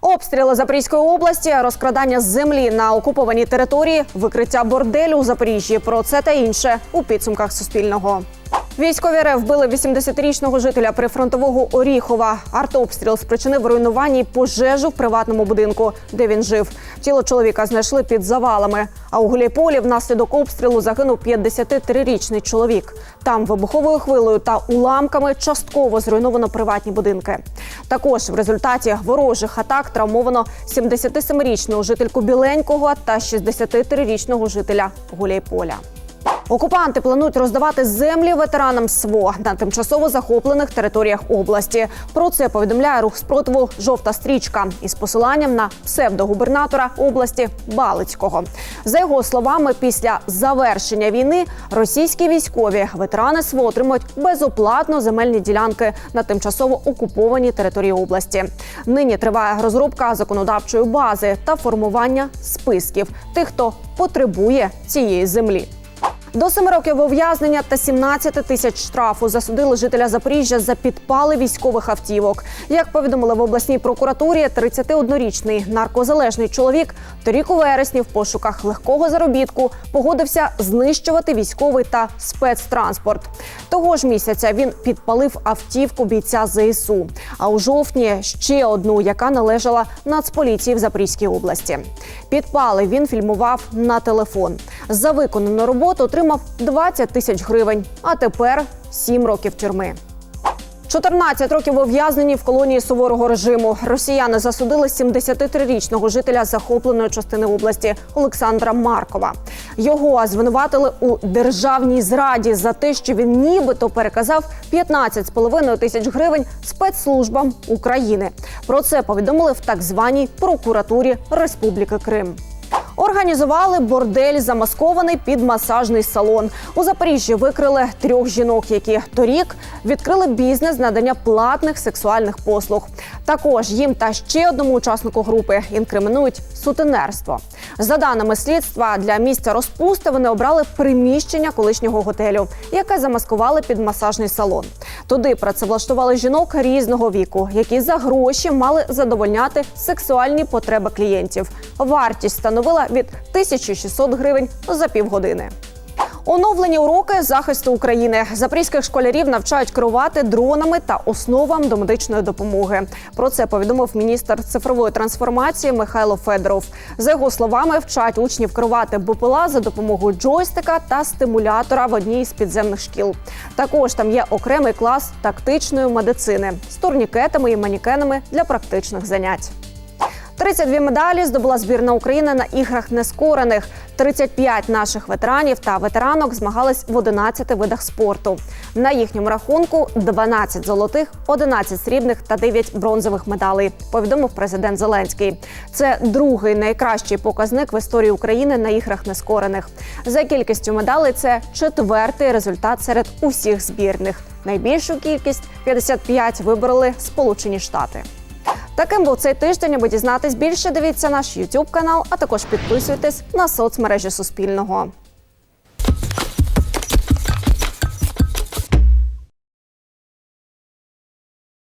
Обстріли Запорізької області, розкрадання землі на окупованій території, викриття борделю у Запоріжжі. Про це та інше у підсумках Суспільного. Військові РФ вбили 80-річного жителя прифронтового Оріхова. Артобстріл спричинив руйнування і пожежу в приватному будинку, де він жив. Тіло чоловіка знайшли під завалами. А у Гуляйполі внаслідок обстрілу загинув 53-річний чоловік. Там вибуховою хвилею та уламками частково зруйновано приватні будинки. Також в результаті ворожих атак травмовано 77-річну жительку Біленького та 63-річного жителя Гуляйполя. Окупанти планують роздавати землі ветеранам СВО на тимчасово захоплених територіях області. Про це повідомляє рух спротиву Жовта стрічка із посиланням на псевдогубернатора області Балицького. За його словами, після завершення війни російські військові ветерани СВО отримують безоплатно земельні ділянки на тимчасово окупованій території області. Нині триває розробка законодавчої бази та формування списків тих, хто потребує цієї землі. До семи років ув'язнення та 17 тисяч штрафу засудили жителя Запоріжжя за підпали військових автівок. Як повідомили в обласній прокуратурі, 31-річний наркозалежний чоловік торік у вересні в пошуках легкого заробітку погодився знищувати військовий та спецтранспорт. Того ж місяця він підпалив автівку бійця ЗСУ. А у жовтні ще одну, яка належала Нацполіції в Запорізькій області. Підпали він фільмував на телефон. За виконану роботу отримав 20 тисяч гривень, а тепер 7 років тюрми. 14 років ув'язнені в колонії суворого режиму. Росіяни засудили 73-річного жителя захопленої частини області Олександра Маркова. Його звинуватили у державній зраді за те, що він нібито переказав 15,5 тисяч гривень спецслужбам України. Про це повідомили в так званій прокуратурі Республіки Крим. Організували бордель, замаскований під масажний салон. У Запоріжжі викрили трьох жінок, які торік відкрили бізнес надання платних сексуальних послуг. Також їм та ще одному учаснику групи інкримінують сутенерство. За даними слідства, для місця розпусти вони обрали приміщення колишнього готелю, яке замаскували під масажний салон. Туди працевлаштували жінок різного віку, які за гроші мали задовольняти сексуальні потреби клієнтів. Вартість становила від 1600 гривень за півгодини. Оновлені уроки захисту України. Запорізьких школярів навчають керувати дронами та основам до медичної допомоги. Про це повідомив міністр цифрової трансформації Михайло Федоров. За його словами, вчать учнів керувати БПЛА за допомогою джойстика та стимулятора в одній з підземних шкіл. Також там є окремий клас тактичної медицини з турнікетами і манікенами для практичних занять. 32 медалі здобула збірна України на іграх нескорених. 35 наших ветеранів та ветеранок змагались в 11 видах спорту. На їхньому рахунку 12 золотих, 11 срібних та 9 бронзових медалей. Повідомив президент Зеленський. Це другий найкращий показник в історії України на іграх нескорених. За кількістю медалей це четвертий результат серед усіх збірних. Найбільшу кількість 55 вибороли Сполучені Штати. Таким був цей тиждень. Аби дізнатись більше, дивіться наш YouTube канал, а також підписуйтесь на соцмережі Суспільного.